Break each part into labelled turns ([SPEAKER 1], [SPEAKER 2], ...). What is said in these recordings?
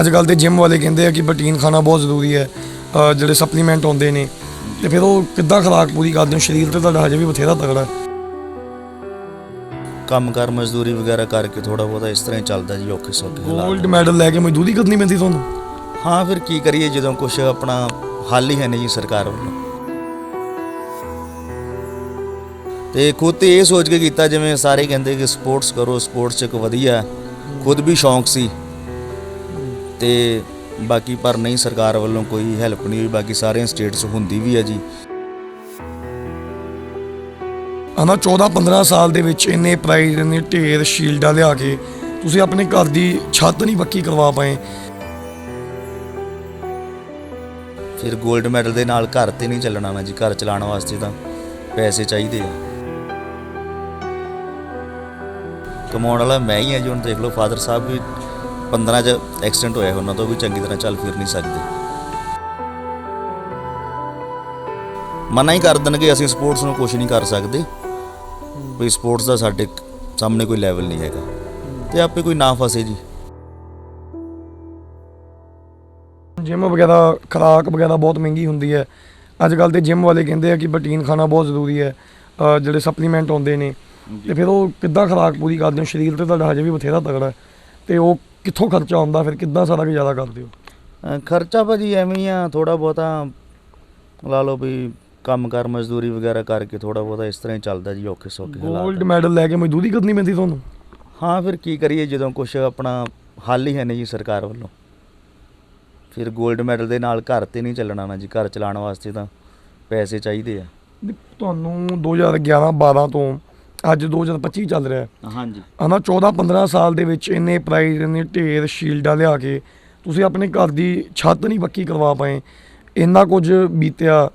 [SPEAKER 1] ਅੱਜ ਕੱਲ ਤੇ ਜਿਮ ਵਾਲੇ ਕਹਿੰਦੇ ਆ ਕਿ ਪ੍ਰੋਟੀਨ ਖਾਣਾ ਬਹੁਤ ਜ਼ਰੂਰੀ ਹੈ ਜਿਹੜੇ ਸਪਲੀਮੈਂਟ ਆਉਂਦੇ ਨੇ ਤੇ ਫਿਰ ਉਹ ਕਿੱਦਾਂ ਖੁਰਾਕ ਪੂਰੀ ਕਰਦੇ ਹੋ ਸਰੀਰ ਤੇ ਤੁਹਾਡਾ ਹਜੇ ਵੀ ਬਥੇਰਾ ਤਗੜਾ ਹੈ।
[SPEAKER 2] ਕੰਮ ਕਰ ਮਜ਼ਦੂਰੀ ਵਗੈਰਾ ਕਰਕੇ ਥੋੜਾ ਬਹੁਤਾ ਇਸ ਤਰ੍ਹਾਂ ਹੀ ਚੱਲਦਾ ਜੀ ਔਖੇ ਸੌਖੇ
[SPEAKER 1] 골ਡ
[SPEAKER 2] ਹਾਲਾਤ
[SPEAKER 1] ਮੈਡਲ ਲੈ ਕੇ ਮਜ਼ਦੂਰੀ ਕਰਨੀ ਪੈਂਦੀ ਤੁਹਾਨੂੰ?
[SPEAKER 2] ਹਾਂ ਫਿਰ ਕੀ ਕਰੀਏ ਜਦੋਂ ਕੁਝ ਆਪਣਾ ਹੱਲ ਹੀ ਹੈ ਨਹੀਂ ਜੀ ਸਰਕਾਰ ਵੱਲੋਂ। ਤੇ ਖੁਦ ਤੇ ਇਹ ਸੋਚ ਕੇ ਕੀਤਾ ਜਿਵੇਂ ਸਾਰੇ ਕਹਿੰਦੇ ਕਿ ਸਪੋਰਟਸ ਕਰੋ ਸਪੋਰਟਸ ਇੱਕ ਵਧੀਆ ਹੈ। ਖੁਦ ਵੀ ਸ਼ੌਂਕ ਸੀ। ਤੇ ਬਾਕੀ ਪਰ ਨਹੀਂ ਸਰਕਾਰ ਵੱਲੋਂ ਕੋਈ ਹੈਲਪ ਨਹੀਂ ਹੋਈ ਬਾਕੀ ਸਾਰੀਆਂ ਸਟੇਟਸ ਹੁੰਦੀ ਵੀ ਹੈ ਜੀ।
[SPEAKER 1] ਹਨਾ 14 15 ਸਾਲ ਦੇ ਵਿੱਚ ਇੰਨੇ ਪ੍ਰਾਈਜ਼ ਇੰਨੇ ਢੇਰ ਸ਼ੀਲਡਾਂ ਲਿਆ ਕੇ ਤੁਸੀਂ ਆਪਣੇ ਘਰ ਦੀ ਛੱਤ ਨਹੀਂ ਪੱਕੀ ਕਰਵਾ ਪਾਏ।
[SPEAKER 2] ਫਿਰ 골ਡ ਮੈਡਲ ਦੇ ਨਾਲ ਘਰ ਤੇ ਨਹੀਂ ਚੱਲਣਾ ਨਾ ਜੀ ਘਰ ਚਲਾਉਣ ਵਾਸਤੇ ਤਾਂ ਪੈਸੇ ਚਾਹੀਦੇ ਆ। ਕਮਾਉਣ ਵਾਲਾ ਮੈਂ ਹੀ ਆ ਜੀ ਹੁਣ ਦੇਖ ਲਓ ਫਾਦਰ ਸਾਹਿਬ ਵੀ 15 ਚ ਐਕਸੀਡੈਂਟ ਹੋਇਆ ਉਹਨਾਂ ਤੋਂ ਵੀ ਚੰਗੀ ਤਰ੍ਹਾਂ ਚੱਲ ਫਿਰ ਨਹੀਂ ਸਕਦੇ। ਮਨਾ ਹੀ ਕਰ ਦੇਣਗੇ ਅਸੀਂ ਸਪੋਰਟਸ ਨੂੰ ਕੁਝ ਨਹੀਂ ਕਰ ਸਕਦੇ। ਵੀ ਸਪੋਰਟਸ ਦਾ ਸਾਡੇ ਸਾਹਮਣੇ ਕੋਈ ਲੈਵਲ ਨਹੀਂ ਹੈਗਾ। ਤੇ ਆਪੇ ਕੋਈ ਨਾ ਫਸੇ ਜੀ।
[SPEAKER 1] ਜਿਮ ਵਗੈਰਾ ਖੁਰਾਕ ਵਗੈਰਾ ਬਹੁਤ ਮਹਿੰਗੀ ਹੁੰਦੀ ਹੈ। ਅੱਜ ਕੱਲ ਤੇ ਜਿਮ ਵਾਲੇ ਕਹਿੰਦੇ ਆ ਕਿ ਪ੍ਰੋਟੀਨ ਖਾਣਾ ਬਹੁਤ ਜ਼ਰੂਰੀ ਹੈ ਜਿਹੜੇ ਸਪਲੀਮੈਂਟ ਆਉਂਦੇ ਨੇ। ਤੇ ਫਿਰ ਉਹ ਕਿੱਦਾਂ ਖੁਰਾਕ ਪੂਰੀ ਕਰਦੇ ਹੋ ਸਰੀਰ ਤੇ ਤੁਹਾਡਾ ਹਜੇ ਵੀ ਬਥੇਰਾ ਤਗੜਾ ਹੈ। ਤੇ ਉਹ ਕਿੱਥੋਂ ਖਰਚਾ ਆਉਂਦਾ ਫਿਰ ਕਿੱਦਾਂ ਸਾਰਾ ਗੁਜ਼ਾਰਾ ਕਰਦੇ ਹੋ?
[SPEAKER 2] ਅ, ਖਰਚਾ ਭਾਜੀ ਐਵੇਂ ਹੀ ਆ ਥੋੜਾ ਬਹੁਤਾ ਲਾ ਲਓ ਵੀ ਕੰਮ ਕਰ ਮਜ਼ਦੂਰੀ ਵਗੈਰਾ ਕਰਕੇ ਥੋੜਾ ਬਹੁਤਾ ਇਸ ਤਰ੍ਹਾਂ ਹੀ ਚੱਲਦਾ ਜੀ ਔਖੇ ਸੌਖੇ
[SPEAKER 1] 골ਡ
[SPEAKER 2] ਹਾਲਾਤ
[SPEAKER 1] ਮੈਡਲ ਲੈ ਕੇ ਮਜ਼ਦੂਰੀ ਕਰਨੀ ਪੈਂਦੀ ਤੁਹਾਨੂੰ?
[SPEAKER 2] ਹਾਂ ਫਿਰ ਕੀ ਕਰੀਏ ਜਦੋਂ ਕੁਝ ਆਪਣਾ ਹੱਲ ਹੀ ਹੈ ਨਹੀਂ ਜੀ ਸਰਕਾਰ ਵੱਲੋਂ। ਫਿਰ 골ਡ ਮੈਡਲ ਦੇ ਨਾਲ ਘਰ ਤੇ ਨਹੀਂ ਚੱਲਣਾ ਨਾ ਜੀ ਘਰ ਚਲਾਉਣ ਵਾਸਤੇ ਤਾਂ ਪੈਸੇ ਚਾਹੀਦੇ ਆ।
[SPEAKER 1] ਵੀ ਤੁਹਾਨੂੰ 2011 12 ਤੋਂ ਅੱਜ 2025 ਚੱਲ ਰਿਹਾ ਹੈ।
[SPEAKER 2] ਹਾਂਜੀ।
[SPEAKER 1] ਹਨਾ 14 15 ਸਾਲ ਦੇ ਵਿੱਚ ਇੰਨੇ ਪ੍ਰਾਈਜ਼ ਇੰਨੇ ਢੇਰ ਸ਼ੀਲਡਾਂ ਲਿਆ ਕੇ ਤੁਸੀਂ ਆਪਣੇ ਘਰ ਦੀ ਛੱਤ ਨਹੀਂ ਪੱਕੀ ਕਰਵਾ ਪਾਏ। ਇੰਨਾ ਕੁਝ ਬੀਤਿਆ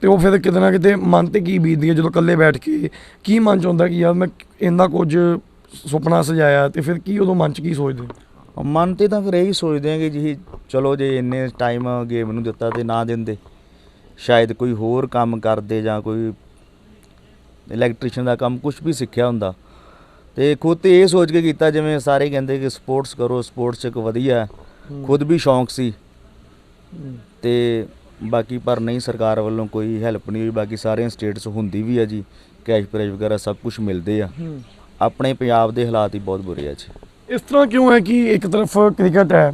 [SPEAKER 1] ਤੇ ਉਹ ਫਿਰ ਕਿਤੇ ਨਾ ਕਿਤੇ ਮਨ ਤੇ ਕੀ ਬੀਤਦੀ ਹੈ ਜਦੋਂ ਇਕੱਲੇ ਬੈਠ ਕੇ ਕੀ ਮਨ ਚ ਹੁੰਦਾ ਕਿ ਯਾਰ ਮੈਂ ਇੰਨਾ ਕੁਝ ਸੁਪਨਾ ਸਜਾਇਆ ਤੇ ਫਿਰ ਕੀ ਉਦੋਂ ਮਨ ਚ ਕੀ ਸੋਚਦੇ ਹੋ?
[SPEAKER 2] ਮਨ ਤੇ ਤਾਂ ਫਿਰ ਇਹੀ ਸੋਚਦੇ ਆ ਕਿ ਜੀ ਚਲੋ ਜੇ ਇੰਨੇ ਟਾਈਮ ਗੇਮ ਨੂੰ ਦਿੱਤਾ ਤੇ ਨਾ ਦਿੰਦੇ। ਸ਼ਾਇਦ ਕੋਈ ਹੋਰ ਕੰਮ ਕਰਦੇ ਜਾਂ ਕੋਈ ਇਲੈਕਟ੍ਰੀਸ਼ੀਅਨ ਦਾ ਕੰਮ ਕੁਝ ਵੀ ਸਿੱਖਿਆ ਹੁੰਦਾ। ਤੇ ਖੁਦ ਤੇ ਇਹ ਸੋਚ ਕੇ ਕੀਤਾ ਜਿਵੇਂ ਸਾਰੇ ਕਹਿੰਦੇ ਕਿ ਸਪੋਰਟਸ ਕਰੋ ਸਪੋਰਟਸ ਇੱਕ ਵਧੀਆ। ਖੁਦ ਵੀ ਸ਼ੌਂਕ ਸੀ। ਤੇ ਬਾਕੀ ਪਰ ਨਹੀਂ ਸਰਕਾਰ ਵੱਲੋਂ ਕੋਈ ਹੈਲਪ ਨਹੀਂ ਹੋਈ। ਬਾਕੀ ਸਾਰੀਆਂ ਸਟੇਟਸ ਹੁੰਦੀ ਵੀ ਹੈ ਜੀ। ਕੈਸ਼ ਪ੍ਰਾਈਜ਼ ਵਗੈਰਾ ਸਭ ਕੁਝ ਮਿਲਦੇ ਆ। ਆਪਣੇ ਪੰਜਾਬ ਦੇ ਹਾਲਾਤ ਹੀ ਬਹੁਤ ਬੁਰੇ ਆ ਜੀ।
[SPEAKER 1] ਇਸ ਤਰ੍ਹਾਂ ਕਿਉਂ ਹੈ ਕਿ ਇੱਕ ਤਰਫ ਕ੍ਰਿਕਟ ਹੈ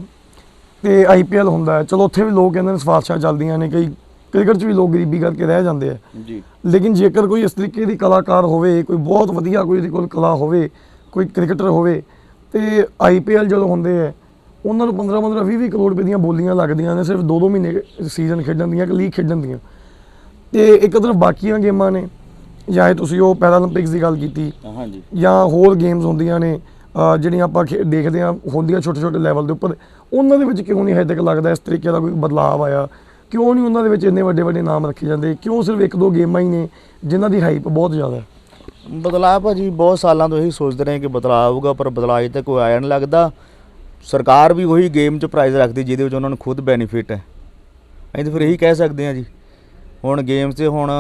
[SPEAKER 1] ਤੇ ਆਈਪੀਐਲ ਹੁੰਦਾ ਹੈ? ਚਲੋ ਉੱਥੇ ਵੀ ਲੋਕ ਕਹਿੰਦੇ ਨੇ ਸਫਾਰਸ਼ਾਂ ਚੱਲਦੀਆਂ ਨੇ ਕਈ ਕ੍ਰਿਕਟ 'ਚ ਵੀ ਲੋਕ ਗਰੀਬੀ ਕਰਕੇ ਰਹਿ ਜਾਂਦੇ ਆ।
[SPEAKER 2] ਜੀ।
[SPEAKER 1] ਲੇਕਿਨ ਜੇਕਰ ਕੋਈ ਇਸ ਤਰੀਕੇ ਦੀ ਕਲਾਕਾਰ ਹੋਵੇ ਕੋਈ ਬਹੁਤ ਵਧੀਆ ਕੋਈ ਉਹਦੇ ਕੋਲ ਕਲਾ ਹੋਵੇ ਕੋਈ ਕ੍ਰਿਕਟਰ ਹੋਵੇ ਤੇ ਆਈਪੀਐਲ ਜਦੋਂ ਹੁੰਦੇ ਆ ਉਹਨਾਂ ਨੂੰ 15 15 20 20 ਕਰੋੜ ਰੁਪਏ ਦੀਆਂ ਬੋਲੀਆਂ ਲੱਗਦੀਆਂ ਨੇ ਸਿਰਫ 2-2 ਮਹੀਨੇ ਸੀਜ਼ਨ ਖੇਡਣ ਦੀਆਂ ਕਿ ਲੀਗ ਖੇਡਣ ਦੀਆਂ। ਤੇ ਇੱਕ ਤਰਫ ਬਾਕੀਆਂ ਗੇਮਾਂ ਨੇ ਜਾਂ ਇਹ ਤੁਸੀਂ ਉਹ ਪੈਰਾਲੰਪਿਕਸ ਦੀ ਗੱਲ ਕੀਤੀ
[SPEAKER 2] ਹਾਂਜੀ।
[SPEAKER 1] ਜਾਂ ਹੋਰ ਗੇਮਸ ਹੁੰਦੀਆਂ ਨੇ ਜਿਹੜੀਆਂ ਆਪਾਂ ਦੇਖਦੇ ਆ ਹੁੰਦੀਆਂ ਛੋਟੇ ਛੋਟੇ ਲੈਵਲ ਦੇ ਉੱਪਰ ਉਹਨਾਂ ਦੇ ਵਿੱਚ ਕਿਉਂ ਨਹੀਂ ਹਜੇ ਤੱਕ ਲੱਗਦਾ ਇਸ ਤਰੀਕੇ ਦਾ ਕੋਈ ਬਦਲਾਅ ਆਇਆ? ਕਿਉਂ ਨਹੀਂ ਉਹਨਾਂ ਦੇ ਵਿੱਚ ਇੰਨੇ ਵੱਡੇ ਵੱਡੇ ਨਾਮ ਰੱਖੇ ਜਾਂਦੇ? ਕਿਉਂ ਸਿਰਫ ਇੱਕ ਦੋ ਗੇਮਾਂ ਹੀ ਨੇ ਜਿਨ੍ਹਾਂ ਦੀ ਹਾਈਪ ਬਹੁਤ ਜ਼ਿਆਦਾ ਹੈ?
[SPEAKER 2] ਬਦਲਾਅ ਭਾਜੀ ਬਹੁਤ ਸਾਲਾਂ ਤੋਂ ਇਹੀ ਸੋਚਦੇ ਰਹੇ ਕਿ ਬਦਲਾਅ ਆਊਗਾ, ਪਰ ਬਦਲਾਅ ਅਜੇ ਤੱਕ ਕੋਈ ਆਇਆ ਨਹੀਂ ਲੱਗਦਾ। ਸਰਕਾਰ ਵੀ ਉਹੀ ਗੇਮ 'ਚ ਪ੍ਰਾਈਜ਼ ਰੱਖਦੀ, ਜਿਹਦੇ ਵਿੱਚ ਉਹਨਾਂ ਨੂੰ ਖੁਦ ਬੈਨੀਫਿਟ ਹੈ। ਅਸੀਂ ਤਾਂ ਫਿਰ ਇਹੀ ਕਹਿ ਸਕਦੇ ਹਾਂ ਜੀ। ਹੁਣ ਗੇਮਸ 'ਤੇ ਹੁਣ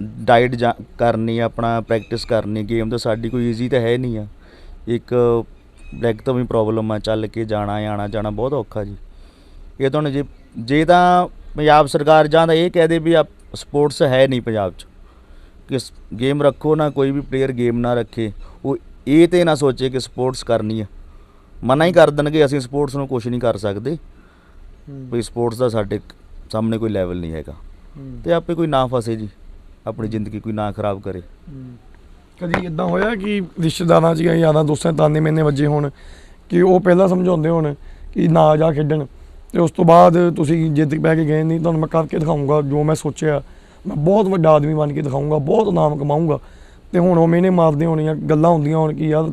[SPEAKER 2] ਡਾਈਟ ਕਰਨੀ, ਆਪਣਾ ਪ੍ਰੈਕਟਿਸ ਕਰਨੀ ਗੇਮ ਤਾਂ ਸਾਡੀ ਕੋਈ ਈਜ਼ੀ ਤਾਂ ਹੈ ਨਹੀਂ ਆ। ਇੱਕ ਲੈਗ ਤੋਂ ਵੀ ਪ੍ਰੋਬਲਮ ਆ, ਚੱਲ ਕੇ ਜਾਣਾ ਆਣਾ ਜਾਣਾ ਬਹੁਤ ਔਖਾ ਜੀ। ਇਹ ਤੁਹਾਨੂੰ ਜੇ ਜੇ ਤਾਂ ਪੰਜਾਬ ਸਰਕਾਰ ਜਾਂ ਤਾਂ ਇਹ ਕਹਿ ਦੇ ਵੀ ਆ ਸਪੋਰਟਸ ਹੈ ਨਹੀਂ ਪੰਜਾਬ 'ਚ। ਕਿ ਗੇਮ ਰੱਖੋ ਨਾ ਕੋਈ ਵੀ ਪਲੇਅਰ ਗੇਮ ਨਾ ਰੱਖੇ। ਉਹ ਇਹ ਤੇ ਨਾ ਸੋਚੇ ਕਿ ਸਪੋਰਟਸ ਕਰਨੀ ਆ। ਮਨਾ ਹੀ ਕਰ ਦੇਣਗੇ ਅਸੀਂ ਸਪੋਰਟਸ ਨੂੰ ਕੁਝ ਨਹੀਂ ਕਰ ਸਕਦੇ। ਵੀ ਸਪੋਰਟਸ ਦਾ ਸਾਡੇ ਸਾਹਮਣੇ ਕੋਈ ਲੈਵਲ ਨਹੀਂ ਹੈਗਾ। ਤੇ ਆਪੇ ਕੋਈ ਨਾ ਫਸੇ ਜੀ। ਆਪਣੀ ਜ਼ਿੰਦਗੀ ਕੋਈ ਨਾ ਖਰਾਬ ਕਰੇ।
[SPEAKER 1] ਕਦੀ ਇਦਾਂ ਹੋਇਆ ਕਿ ਰਿਸ਼ਤੇਦਾਰਾਂ 'ਚ ਜਾਂ ਯਾਰਾਂ ਦੋਸਤਾਂ ਤਾਨੇ ਮੈਨੇ ਵੱਜੇ ਹੋਣ? ਕਿ ਉਹ ਪਹਿਲਾਂ ਸਮਝਾਉਂਦੇ ਹੋਣ ਕਿ ਨਾ ਜਾ ਖੇਡਣ? ਤੇ ਉਸ ਤੋਂ ਬਾਅਦ ਤੁਸੀਂ ਜਿੱਦ ਪੈ ਕੇ ਗਏ ਨਹੀਂ ਤੁਹਾਨੂੰ ਮੈਂ ਕਰਕੇ ਦਿਖਾਊਂਗਾ ਜੋ ਮੈਂ ਸੋਚਿਆ। ਮੈਂ ਬਹੁਤ ਵੱਡਾ ਆਦਮੀ ਬਣ ਕੇ ਦਿਖਾਊਂਗਾ ਬਹੁਤ ਨਾਮ ਕਮਾਊਂਗਾ ਤੇ ਹੁਣ ਉਹ ਮੈਨੇ ਮਾਰਦੇ ਹੋਣੀਆਂ ਗੱਲਾਂ ਹੁੰਦੀਆਂ ਹੋਣ ਕਿ ਯਾਰ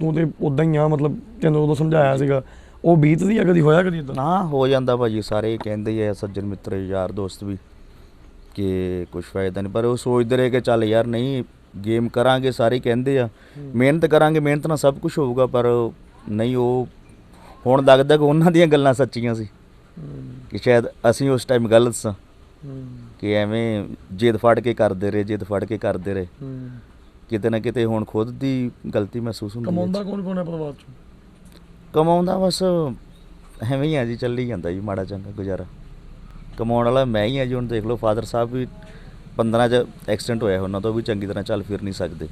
[SPEAKER 1] ਤੂੰ ਤੇ ਉਦਾਂ ਹੀ ਆ ਮਤਲਬ ਤੈਨੂੰ ਉਦੋਂ ਸਮਝਾਇਆ ਸੀਗਾ। ਉਹ ਬੀਤਦੀ ਆ ਕਦੀ ਹੋਇਆ ਕਦੀ ਇਦਾਂ
[SPEAKER 2] ਨਾ ਹੋ ਜਾਂਦਾ ਭਾਜੀ ਸਾਰੇ ਕਹਿੰਦੇ ਆ ਸੱਜਣ ਮਿੱਤਰ ਯਾਰ ਦੋਸਤ ਵੀ ਕਿ ਕੁਝ ਫਾਇਦਾ ਨਹੀਂ। ਪਰ ਉਹ ਸੋਚਦੇ ਰਹੇ ਕਿ ਚੱਲ ਯਾਰ ਨਹੀਂ ਗੇਮ ਕਰਾਂਗੇ ਸਾਰੇ ਕਹਿੰਦੇ ਆ। ਮਿਹਨਤ ਕਰਾਂਗੇ ਮਿਹਨਤ ਨਾਲ ਸਭ ਕੁਝ ਹੋਊਗਾ ਪਰ ਨਹੀਂ ਉਹ ਹੁਣ ਲੱਗਦਾ ਕਿ ਉਹਨਾਂ ਦੀਆਂ ਗੱਲਾਂ ਸੱਚੀਆਂ ਸੀ। ਕਿ ਸ਼ਾਇਦ ਅਸੀਂ ਉਸ ਟਾਈਮ ਗਲਤ ਸਾਂ। ਕਿ ਐਵੇਂ ਜਿੱਦ ਫੜ ਕੇ ਕਰਦੇ ਰਹੇ ਜਿੱਦ ਫੜ ਕੇ ਕਰਦੇ ਰਹੇ। ਕਿਤੇ ਨਾ ਕਿਤੇ ਹੁਣ ਖੁਦ ਦੀ ਗਲਤੀ ਮਹਿਸੂਸ ਹੁੰਦੀ ਹੈ।
[SPEAKER 1] ਕਮਾਉਂਦਾ ਕੌਣ ਕੌਣ ਹੈ ਪਰਿਵਾਰ 'ਚ?
[SPEAKER 2] ਕਮਾਉਂਦਾ ਬਸ ਐਵੇਂ ਹੀ ਆ ਜੀ ਚੱਲੀ ਜਾਂਦਾ ਜੀ ਮਾੜਾ ਚੰਗਾ ਗੁਜ਼ਾਰਾ। ਕਮਾਉਣ ਵਾਲਾ ਮੈਂ ਹੀ ਆ ਜੀ ਹੁਣ ਦੇਖ ਲਓ ਫਾਦਰ ਸਾਹਿਬ ਵੀ 15 ਚ ਐਕਸੀਡੈਂਟ ਹੋਇਆ ਉਹਨਾਂ ਤੋਂ ਵੀ ਚੰਗੀ ਤਰ੍ਹਾਂ ਚੱਲ ਫਿਰ ਨਹੀਂ ਸਕਦੇ।